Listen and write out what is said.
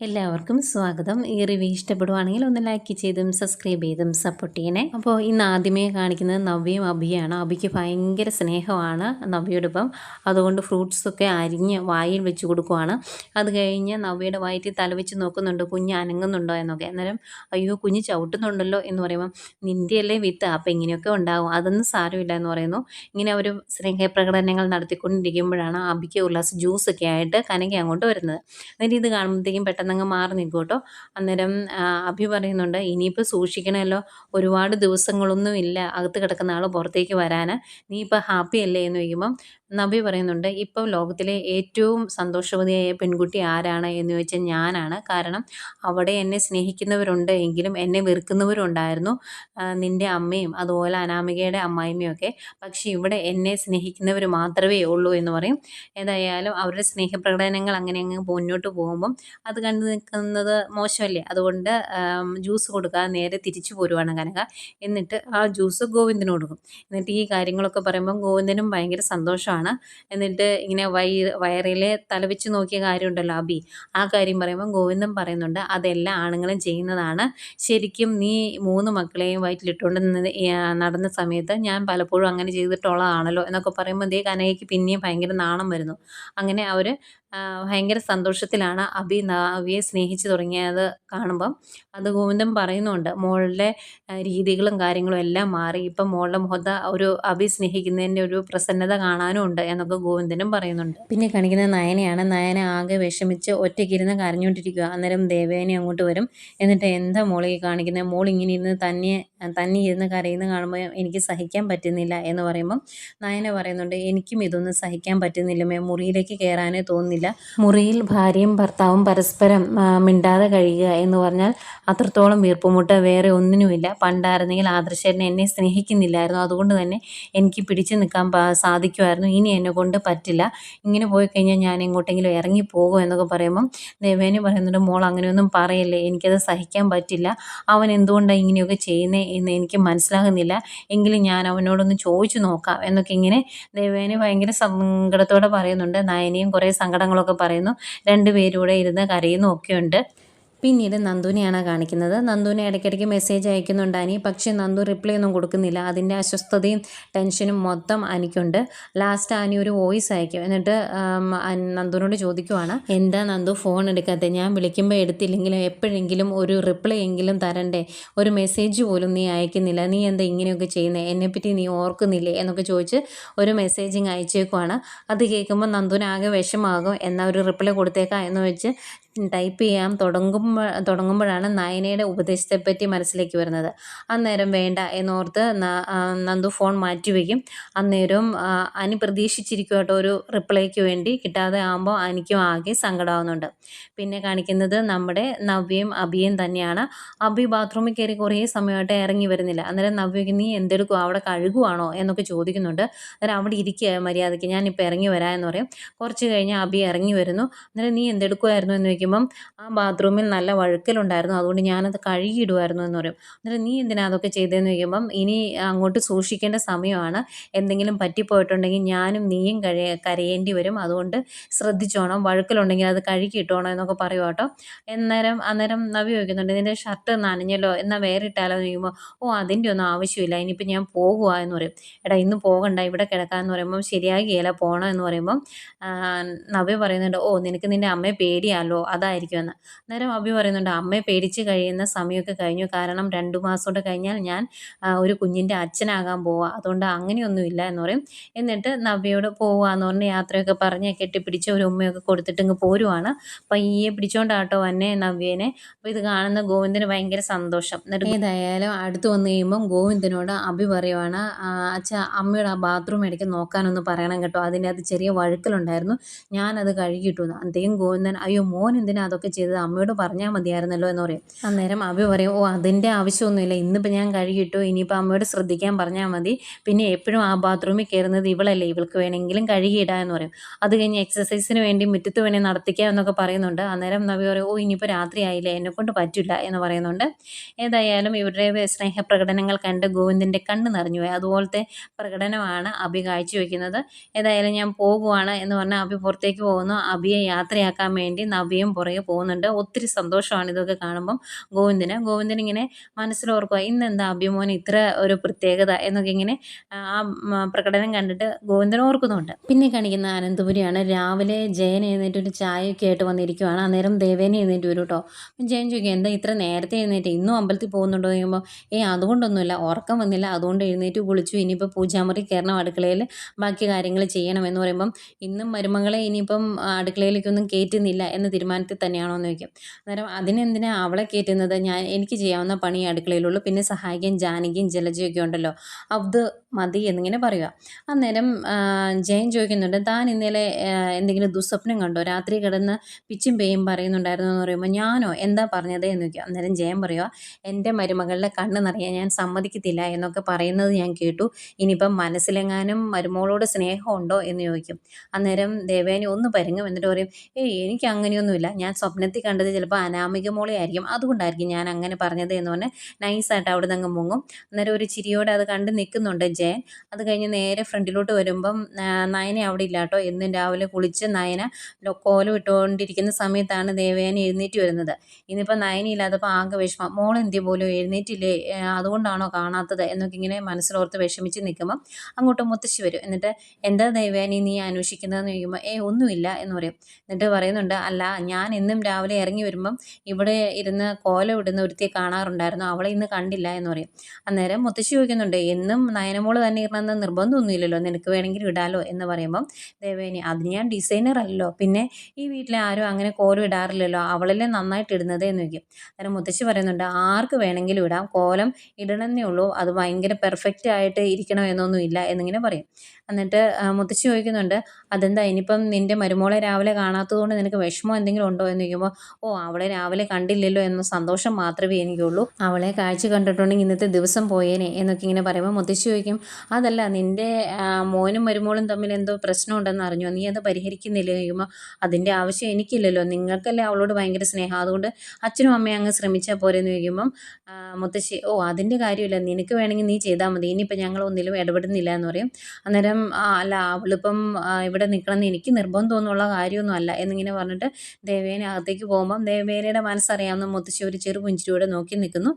എല്ലാവർക്കും സ്വാഗതം. ഈ റിവ്യൂ ഇഷ്ടപ്പെടുവാണെങ്കിൽ ഒന്ന് ലൈക്ക് ചെയ്തും സബ്സ്ക്രൈബ് ചെയ്തും സപ്പോർട്ട് ചെയ്യണേ. അപ്പോൾ ഇന്ന് ആദ്യമേ കാണിക്കുന്നത് നവ്യയും അഭിയാണ്. അഭിക്ക് ഭയങ്കര സ്നേഹമാണ് നവ്യയോടൊപ്പം അതുകൊണ്ട് ഫ്രൂട്ട്സൊക്കെ അരിഞ്ഞ് വായിൽ വെച്ച് കൊടുക്കുവാണ്. അത് കഴിഞ്ഞ് നവ്യയുടെ വയറ്റിൽ തലവെച്ച് നോക്കുന്നുണ്ട്. കുഞ്ഞ് അനങ്ങുന്നുണ്ടോ എന്നൊക്കെ. അന്നേരം അയ്യോ കുഞ്ഞ് ചവിട്ടുന്നുണ്ടല്ലോ എന്ന് പറയുമ്പം നിന്റെയല്ലേ വിത്ത്? അപ്പം ഇങ്ങനെയൊക്കെ ഉണ്ടാവും. അതൊന്നും സാരമില്ല എന്ന് പറയുന്നു. ഇങ്ങനെ അവർ സ്നേഹപ്രകടനങ്ങൾ നടത്തിക്കൊണ്ടിരിക്കുമ്പോഴാണ് അഭിക്ക് ഉല്ലാസ്. ജ്യൂസൊക്കെ ആയിട്ട് കനകി അങ്ങോട്ട് വരുന്നത്. എന്നിട്ട് ഇത് കാണുമ്പോഴത്തേക്കും പെട്ടെന്ന് അങ്ങ് മാറി നിൽക്കും കേട്ടോ. അന്നേരം അഭി പറയുന്നുണ്ട് ഇനിയിപ്പോൾ സൂക്ഷിക്കണമല്ലോ. ഒരുപാട് ദിവസങ്ങളൊന്നും ഇല്ല. അകത്ത് കിടക്കുന്ന ആൾ പുറത്തേക്ക് വരാൻ നീ ഇപ്പോൾ ഹാപ്പി അല്ലേ? എന്ന് ചോദിക്കുമ്പം നബി പറയുന്നുണ്ട് ഇപ്പം ലോകത്തിലെ ഏറ്റവും സന്തോഷവതിയായ പെൺകുട്ടി ആരാണ്? എന്ന് ചോദിച്ചാൽ ഞാനാണ്. കാരണം അവിടെ എന്നെ സ്നേഹിക്കുന്നവരുണ്ട് എങ്കിലും എന്നെ വെറുക്കുന്നവരുണ്ടായിരുന്നു നിന്റെ അമ്മയും അതുപോലെ അനാമികയുടെ അമ്മായിമ്മയും ഒക്കെ. പക്ഷേ ഇവിടെ എന്നെ സ്നേഹിക്കുന്നവർ മാത്രമേ ഉള്ളൂ എന്ന് പറയും. ഏതായാലും അവരുടെ സ്നേഹപ്രകടനങ്ങൾ അങ്ങനെ അങ്ങ് മുന്നോട്ട് പോകുമ്പം അത് കണ്ടു നിൽക്കുന്നത് മോശമല്ലേ? അതുകൊണ്ട് ജ്യൂസ് കൊടുക്കുക നേരെ തിരിച്ചു പോരുവാണ് കനക. എന്നിട്ട് ആ ജ്യൂസ് ഗോവിന്ദന് കൊടുക്കും. എന്നിട്ട് ഈ കാര്യങ്ങളൊക്കെ പറയുമ്പം ഗോവിന്ദനും ഭയങ്കര സന്തോഷമാണ്. എന്നിട്ട് ഇങ്ങനെ വയറ് വയറിലെ തലവെച്ച് നോക്കിയ കാര്യമുണ്ടല്ലോ അബി. ആ കാര്യം പറയുമ്പോൾ ഗോവിന്ദൻ പറയുന്നുണ്ട് അതെല്ലാം ആണുങ്ങളും ചെയ്യുന്നതാണ്. ശരിക്കും നീ മൂന്ന് മക്കളെയും വയറ്റിലിട്ടുകൊണ്ട് നടന്ന സമയത്ത് ഞാൻ പലപ്പോഴും അങ്ങനെ ചെയ്തിട്ടുള്ളതാണല്ലോ എന്നൊക്കെ പറയുമ്പോൾ ദേ കനകയ്ക്ക് പിന്നെയും ഭയങ്കര നാണം വരുന്നു. അങ്ങനെ അവർ ഭയങ്കര സന്തോഷത്തിലാണ് അബി നവിയെ സ്നേഹിച്ച് തുടങ്ങിയത് കാണുമ്പം. അത് ഗോവിന്ദൻ പറയുന്നുണ്ട് മോളുടെ രീതികളും കാര്യങ്ങളും എല്ലാം മാറി. ഇപ്പം മോളുടെ മുഖത്ത് ഒരു അബി സ്നേഹിക്കുന്നതിന്റെ ഒരു പ്രസന്നത കാണാനും ഉണ്ട് എന്നൊക്കെ ഗോവിന്ദനും പറയുന്നുണ്ട്. പിന്നെ കാണിക്കുന്ന നയനയാണ് നയന ആകെ വിഷമിച്ച് ഒറ്റയ്ക്കിരുന്ന് കരഞ്ഞുകൊണ്ടിരിക്കുക അന്നേരം ദേവേനെ അങ്ങോട്ട് വരും. എന്നിട്ട് എന്താ മോളെ കാണിക്കുന്നത് മോൾ ഇങ്ങനെ ഇരുന്ന് തന്നെ തന്നെ ഇരുന്ന് കരയുന്ന കാണുമ്പോൾ എനിക്ക് സഹിക്കാൻ പറ്റുന്നില്ല എന്ന് പറയുമ്പം നയന പറയുന്നുണ്ട് എനിക്കും ഇതൊന്നും സഹിക്കാൻ പറ്റുന്നില്ലമ്മേ മുറിയിലേക്ക് കയറാനേ തോന്നുന്നില്ല മുറിയിൽ ഭാര്യയും ഭർത്താവും പരസ്പരം മിണ്ടാതെ കഴിയുക എന്ന് പറഞ്ഞാൽ അത്രത്തോളം വീർപ്പുമുട്ട വേറെ ഒന്നിനുമില്ല. പണ്ടായിരുന്നെങ്കിൽ ആദർശേട്ടൻ എന്നെ സ്നേഹിക്കുന്നില്ലായിരുന്നു. അതുകൊണ്ട് തന്നെ എനിക്ക് പിടിച്ചു നിൽക്കാൻ സാധിക്കുമായിരുന്നു. ഇനി എന്നെ കൊണ്ട് പറ്റില്ല. ഇങ്ങനെ പോയി കഴിഞ്ഞാൽ ഞാൻ എങ്ങോട്ടെങ്കിലും ഇറങ്ങി പോകും എന്നൊക്കെ പറയുമ്പം ദേവേനി പറയുന്നുണ്ട് മോൾ അങ്ങനെയൊന്നും പറയല്ലേ. എനിക്കത് സഹിക്കാൻ പറ്റില്ല. അവൻ എന്തുകൊണ്ടാണ് ഇങ്ങനെയൊക്കെ ചെയ്യുന്നത് എന്ന് എനിക്ക് മനസ്സിലാകുന്നില്ല. എങ്കിലും ഞാൻ അവനോടൊന്ന് ചോദിച്ചു നോക്കാം എന്നൊക്കെ ഇങ്ങനെ ദേവേനി ഭയങ്കര സങ്കടത്തോടെ പറയുന്നുണ്ട്. നയനയും കുറേ സങ്കടങ്ങളൊക്കെ പറയുന്നു. രണ്ടുപേരൂടെ ഇരുന്ന് കരയുന്നു ഒക്കെയുണ്ട് പിന്നീട് നന്ദുവിനെയാണ് കാണിക്കുന്നത്. നന്ദുവിനെ ഇടയ്ക്കിടയ്ക്ക് മെസ്സേജ് അയക്കുന്നുണ്ട് അനി. പക്ഷേ നന്ദു റിപ്ലൈ ഒന്നും കൊടുക്കുന്നില്ല. അതിന്റെ അസ്വസ്ഥതയും ടെൻഷനും മൊത്തം അനിക്കുണ്ട്. ലാസ്റ്റ് ആനി ഒരു വോയിസ് അയക്കും. എന്നിട്ട് നന്ദുനോട് ചോദിക്കുവാണ്. എന്താ നന്ദു ഫോൺ എടുക്കാത്തത് ഞാൻ വിളിക്കുമ്പോൾ എടുത്തില്ലെങ്കിലും എപ്പോഴെങ്കിലും ഒരു റിപ്ലൈ എങ്കിലും തരണ്ടേ? ഒരു മെസ്സേജ് പോലും നീ അയക്കുന്നില്ല. നീ എന്താ ഇങ്ങനെയൊക്കെ ചെയ്യുന്നത് എന്നെപ്പറ്റി നീ ഓർക്കുന്നില്ലേ? എന്നൊക്കെ ചോദിച്ച് ഒരു മെസ്സേജിങ് അയച്ചേക്കുവാണ്. അത് കേൾക്കുമ്പോൾ നന്ദുവിനാകെ വിഷമാകും. എന്നാൽ ഒരു റിപ്ലൈ കൊടുത്തേക്കാം എന്ന് വെച്ച് ടൈപ്പ് ചെയ്യാൻ തുടങ്ങുമ്പോൾ തുടങ്ങുമ്പോഴാണ് നയനയുടെ ഉപദേശത്തെപ്പറ്റി മനസ്സിലേക്ക് വരുന്നത്. അന്നേരം വേണ്ട എന്നോർത്ത് നന്ദു ഫോൺ മാറ്റിവെക്കും അന്നേരം അനി പ്രതീക്ഷിച്ചിരിക്കും കേട്ടോ ഒരു റിപ്ലൈക്ക് വേണ്ടി. കിട്ടാതെ ആകുമ്പോൾ അനിക്കും ആകെ സങ്കടമാകുന്നുണ്ട് പിന്നെ കാണിക്കുന്നത് നമ്മുടെ നവ്യയും അഭിയും തന്നെയാണ്. അഭി ബാത്റൂമിൽ കയറി കുറേ സമയമായിട്ട് ഇറങ്ങി വരുന്നില്ല. അന്നേരം നവ്യക്ക് നീ എന്തെടുക്കും അവിടെ കഴുകുവാണോ? എന്നൊക്കെ ചോദിക്കുന്നുണ്ട്. അന്നേരം അവിടെ ഇരിക്കുക മര്യാദയ്ക്ക്. ഞാനിപ്പോൾ ഇറങ്ങി വരാമെന്ന് പറയും. കുറച്ച് കഴിഞ്ഞ് അഭി ഇറങ്ങി വരുന്നു. അന്നേരം നീ എന്തെടുക്കുമായിരുന്നു എന്ന് ചോദിക്കുമ്പം ആ ബാത്റൂമിൽ നല്ല വഴുക്കലുണ്ടായിരുന്നു. അതുകൊണ്ട് ഞാനത് കഴുകിയിടുമായിരുന്നു എന്ന് പറയും. എന്നിട്ട് നീ എന്തിനാ അതൊക്കെ ചെയ്തതെന്ന് ചോദിക്കുമ്പം ഇനി അങ്ങോട്ട് സൂക്ഷിക്കേണ്ട സമയമാണ്. എന്തെങ്കിലും പറ്റിപ്പോയിട്ടുണ്ടെങ്കിൽ ഞാനും നീയും കഴി കരയേണ്ടി വരും. അതുകൊണ്ട് ശ്രദ്ധിച്ചോണം. വഴുക്കലുണ്ടെങ്കിൽ അത് കഴുകിയിട്ടോണം എന്നൊക്കെ പറയും കേട്ടോ. എന്നേരം അന്നേരം നവി ചോദിക്കുന്നുണ്ട് നിന്റെ ഷർട്ട് നനഞ്ഞല്ലോ? എന്നാൽ വേറെ ഇട്ടാലോ എന്ന് ചോദിക്കുമ്പോൾ ഓ അതിന്റെ ഒന്നും ആവശ്യമില്ല. ഇനിയിപ്പോൾ ഞാൻ പോകുക എന്ന് പറയും. എടാ ഇന്ന് പോകണ്ട. ഇവിടെ കിടക്കാമെന്ന് പറയുമ്പം ശരിയാകിയല്ല പോകണം എന്ന് പറയുമ്പം നവ്യ പറയുന്നുണ്ട് ഓ നിനക്ക് നിന്റെ അമ്മയെ പേടിയാലോ? അതായിരിക്കുമെന്ന്. അന്നേരം അഭി പറയുന്നുണ്ട് അമ്മയെ പേടിച്ച് കഴിയുന്ന സമയമൊക്കെ കഴിഞ്ഞു. കാരണം രണ്ട് മാസം കൊണ്ട് കഴിഞ്ഞാൽ ഞാൻ ഒരു കുഞ്ഞിന്റെ അച്ഛനാകാൻ പോവുക അതുകൊണ്ട് അങ്ങനെയൊന്നുമില്ല എന്ന് പറയും. എന്നിട്ട് നബിയോട് പോവുക എന്ന് പറഞ്ഞ് യാത്രയൊക്കെ പറഞ്ഞ് കെട്ടിപ്പിടിച്ച് ഒരു ഉമ്മയൊക്കെ കൊടുത്തിട്ട് ഇങ്ങ് പോരുവാണ്. അപ്പം ഈയെ പിടിച്ചോണ്ടാട്ടോ എന്നെ നവ്യേനെ. അപ്പോൾ ഇത് കാണുന്ന ഗോവിന്ദന് ഭയങ്കര സന്തോഷം. എന്നിട്ട് ഏതായാലും അടുത്ത് വന്നു കഴിയുമ്പം ഗോവിന്ദനോട് അഭി പറയുവാണ് അച്ഛ അമ്മയുടെ ആ ബാത്റൂം ഇടയ്ക്ക് നോക്കാനൊന്ന് പറയണം കേട്ടോ. അതിന്റെ അത് ചെറിയ വഴുക്കലുണ്ടായിരുന്നു. ഞാനത് കഴുകിയിട്ടു. അന്തേയും ഗോവിന്ദൻ അയ്യോ മോൻ എന്തിനാ അതൊക്കെ ചെയ്തത്? അമ്മയോട് പറഞ്ഞാൽ മതിയായിരുന്നല്ലോ എന്ന് പറയും. അന്നേരം അഭി പറയും ഓ അതിന്റെ ആവശ്യമൊന്നുമില്ല. ഇന്നിപ്പോൾ ഞാൻ കഴുകിയിട്ടു ഇനിയിപ്പോൾ അമ്മയോട് ശ്രദ്ധിക്കാൻ പറഞ്ഞാൽ മതി. പിന്നെ എപ്പോഴും ആ ബാത്റൂമിൽ കയറുന്നത് ഇവളല്ലേ. ഇവൾക്ക് വേണമെങ്കിലും കഴുകിയിടാ എന്ന് പറയും. അത് കഴിഞ്ഞ് എക്സസൈസിന് വേണ്ടി മുറ്റത്ത് വേണേൽ നടത്തിക്കാം എന്നൊക്കെ പറയുന്നുണ്ട്. അന്നേരം നവി പറയും ഓ ഇനിയിപ്പോൾ രാത്രി ആയില്ലേ. എന്നെ കൊണ്ട് പറ്റില്ല എന്ന് പറയുന്നുണ്ട്. ഏതായാലും ഇവരുടെ സ്നേഹപ്രകടനങ്ങൾ കണ്ട് ഗോവിന്ദന്റെ കണ്ണ് നിറഞ്ഞു പോയി. അതുപോലത്തെ പ്രകടനമാണ് അഭി കാഴ്ചവെക്കുന്നത്. ഏതായാലും ഞാൻ പോകുവാണ് എന്ന് പറഞ്ഞാൽ അഭി പുറത്തേക്ക് പോകുന്നു. അഭിയെ യാത്രയാക്കാൻ വേണ്ടി നവ്യയും ദേവേനും പുറകെ പോകുന്നുണ്ട്. ഒത്തിരി സന്തോഷമാണ് ഇതൊക്കെ കാണുമ്പം ഗോവിന്ദന്. ഗോവിന്ദൻ ഇങ്ങനെ മനസ്സിലോർക്കുക ഇന്ന് എന്താ അഭിമോന് ഇത്ര ഒരു പ്രത്യേകത? എന്നൊക്കെ ഇങ്ങനെ ആ പ്രകടനം കണ്ടിട്ട് ഗോവിന്ദൻ ഓർക്കുന്നുണ്ട്. പിന്നെ കാണിക്കുന്ന അനന്തപുരിയാണ്. രാവിലെ ജയൻ എഴുന്നേറ്റ് ഒരു ചായയൊക്കെ ആയിട്ട് വന്നിരിക്കുവാണ്. അന്നേരം ദേവേനെ എഴുന്നേറ്റ് വരും കേട്ടോ ജയൻ ചോദിക്കും എന്താ ഇത്ര നേരത്തെ എഴുന്നേറ്റ്? ഇന്നും അമ്പലത്തിൽ പോകുന്നുണ്ടോ? എന്ന് ചോദിക്കുമ്പോൾ ഏ അതുകൊണ്ടൊന്നുമില്ല. ഉറക്കം വന്നില്ല. അതുകൊണ്ട് എഴുന്നേറ്റ് കുളിച്ചു. ഇനിയിപ്പോൾ പൂജാമുറി കയറണം. അടുക്കളയിൽ ബാക്കി കാര്യങ്ങൾ ചെയ്യണം. എന്ന് പറയുമ്പം ഇന്നും മരുമകളെ ഇനിയിപ്പം അടുക്കളയിലേക്കൊന്നും കയറ്റുന്നില്ല എന്ന തീരുമാനത്തിൽ തന്നെയാണോ എന്ന് ചോദിക്കും. അന്നേരം അതിനെന്തിനാ അവളെ കയറ്റുന്നത്? ഞാൻ എനിക്ക് ചെയ്യാവുന്ന പണി അടുക്കളയിലുള്ളൂ. പിന്നെ സഹായിക്കാൻ ജാനകിയും ജലജയൊക്കെ ഉണ്ടല്ലോ. അത് മതി എന്നിങ്ങനെ പറയുക. അന്നേരം ജയൻ ചോദിക്കുന്നുണ്ട് താൻ ഇന്നലെ എന്തെങ്കിലും ദുസ്വപ്നം കണ്ടോ? രാത്രി കിടന്ന് പിച്ചും പേയും പറയുന്നുണ്ടായിരുന്നു എന്ന് പറയുമ്പോൾ ഞാനോ? എന്താ പറഞ്ഞത് എന്ന് ചോദിക്കുക. അന്നേരം ജയൻ പറയുക എന്റെ മരുമകളുടെ കണ്ണ് നിറയാൻ ഞാൻ സമ്മതിക്കത്തില്ല എന്നൊക്കെ പറയുന്നത് ഞാൻ കേട്ടു. ഇനിയിപ്പം മനസ്സിലെങ്ങാനും മരുമകളോട് സ്നേഹമുണ്ടോ എന്ന് ചോദിക്കും. അന്നേരം ദേവേനെ ഒന്ന് പരുങ്ങും എന്നിട്ട് പറയും ഏയ് എനിക്ക് അങ്ങനെയൊന്നുമില്ല. ഞാൻ സ്വപ്നത്തിൽ കണ്ടത് ചിലപ്പോൾ അനാമിക മോളെ ആയിരിക്കും അതുകൊണ്ടായിരിക്കും ഞാൻ അങ്ങനെ പറഞ്ഞത് എന്ന് പറഞ്ഞ് നൈസായിട്ട് അവിടെ നിന്ന് മുങ്ങും. അന്നേരം ഒരു ചിരിയോടെ അത് കണ്ട് നിൽക്കുന്നുണ്ട് ജയൻ. അത് കഴിഞ്ഞ് നേരെ ഫ്രണ്ടിലോട്ട് വരുമ്പം നയന അവിടെ ഇല്ല കേട്ടോ എന്നും രാവിലെ കുളിച്ച് നയന കോലം ഇട്ടുകൊണ്ടിരിക്കുന്ന സമയത്താണ് ദേവയാനി എഴുന്നേറ്റ് വരുന്നത്. ഇന്നിപ്പോൾ നയന ഇല്ലാത്തപ്പോൾ ആകെ വിഷമം. മോൾ എന്തി പോലും എഴുന്നേറ്റില്ലേ? അതുകൊണ്ടാണോ കാണാത്തത്? എന്നൊക്കെ ഇങ്ങനെ മനസ്സിലോർത്ത് വിഷമിച്ച് നിൽക്കുമ്പം അങ്ങോട്ട് മുത്തശ്ശി വരും. എന്നിട്ട് എന്താ ദേവയാനി നീ അന്വേഷിക്കുന്നതെന്ന് ചോദിക്കുമ്പോൾ ഏ ഒന്നുമില്ല എന്ന് പറയും. എന്നിട്ട് പറയുന്നുണ്ട് അല്ല ഞാൻ എന്നും രാവിലെ ഇറങ്ങി വരുമ്പം ഇവിടെ ഇരുന്ന് കോലം ഇടുന്ന ഒരുത്തിയെ കാണാറുണ്ടായിരുന്നു. അവളെ ഇന്ന് കണ്ടില്ല എന്ന് പറയും. അന്നേരം മുത്തശ്ശി ചോദിക്കുന്നുണ്ട് എന്നും നയനമോൾ തന്നെ ഇടണമെന്ന് നിർബന്ധമൊന്നുമില്ലല്ലോ? നിനക്ക് വേണമെങ്കിൽ ഇടാലോ? എന്ന് പറയുമ്പം ദേവേനി അത് ഞാൻ ഡിസൈനർ അല്ലല്ലോ. പിന്നെ ഈ വീട്ടിലെ ആരും അങ്ങനെ കോലം ഇടാറില്ലല്ലോ. അവളല്ലേ നന്നായിട്ട് ഇടുന്നത്? എന്ന് ചോദിക്കും. അന്നേരം മുത്തശ്ശി പറയുന്നുണ്ട് ആർക്ക് വേണമെങ്കിലും ഇടാം. കോലം ഇടണമെന്നേ ഉള്ളൂ. അത് ഭയങ്കര പെർഫെക്റ്റ് ആയിട്ട് ഇരിക്കണം എന്നൊന്നുമില്ല എന്നിങ്ങനെ പറയും. എന്നിട്ട് മുത്തശ്ശി ചോദിക്കുന്നുണ്ട് അതെന്താ? ഇനിയിപ്പം നിന്റെ മരുമോളെ രാവിലെ കാണാത്തതുകൊണ്ട് നിനക്ക് വിഷമം എന്തെങ്കിലും ഉണ്ടോ എന്ന് ചോദിക്കുമ്പോൾ ഓ അവളെ രാവിലെ കണ്ടില്ലല്ലോ എന്ന സന്തോഷം മാത്രമേ എനിക്കുള്ളൂ. അവളെ കാഴ്ച കണ്ടിട്ടുണ്ടെങ്കിൽ ഇന്നത്തെ ദിവസം പോയേനെ എന്നൊക്കെ ഇങ്ങനെ പറയുമ്പോൾ മുത്തശ്ശി ചോദിക്കും അതല്ല നിന്റെ മോനും മരുമോളും തമ്മിൽ എന്തോ പ്രശ്നമുണ്ടെന്ന് അറിഞ്ഞു? നീ അത് പരിഹരിക്കുന്നില്ലേ? ചോദിക്കുമ്പോൾ അതിന്റെ ആവശ്യം എനിക്കില്ലല്ലോ. നിങ്ങൾക്കല്ലേ അവളോട് ഭയങ്കര സ്നേഹം? അതുകൊണ്ട് അച്ഛനും അമ്മയും അങ്ങ് ശ്രമിച്ചാൽ പോരെന്ന് ചോദിക്കുമ്പം മുത്തശ്ശി ഓ അതിന്റെ കാര്യമില്ല. നിനക്ക് വേണമെങ്കിൽ നീ ചെയ്താൽ മതി. ഇനിയിപ്പോൾ ഞങ്ങൾ ഒന്നിലും ഇടപെടുന്നില്ല എന്ന് പറയും. അന്നേരം അല്ല അവളിപ്പം ഇവിടെ നിൽക്കണമെന്ന് എനിക്ക് നിർബന്ധമൊന്നുമുള്ള കാര്യമൊന്നും അല്ല എന്നിങ്ങനെ പറഞ്ഞിട്ട് ദേവേനെ അകത്തേക്ക് പോകുമ്പം ദേവേനയുടെ മനസ്സറിയാവുന്ന മുത്തശ്ശി ഒരു ചെറു പുഞ്ചിരിയോടെ നോക്കി നിൽക്കുന്നു.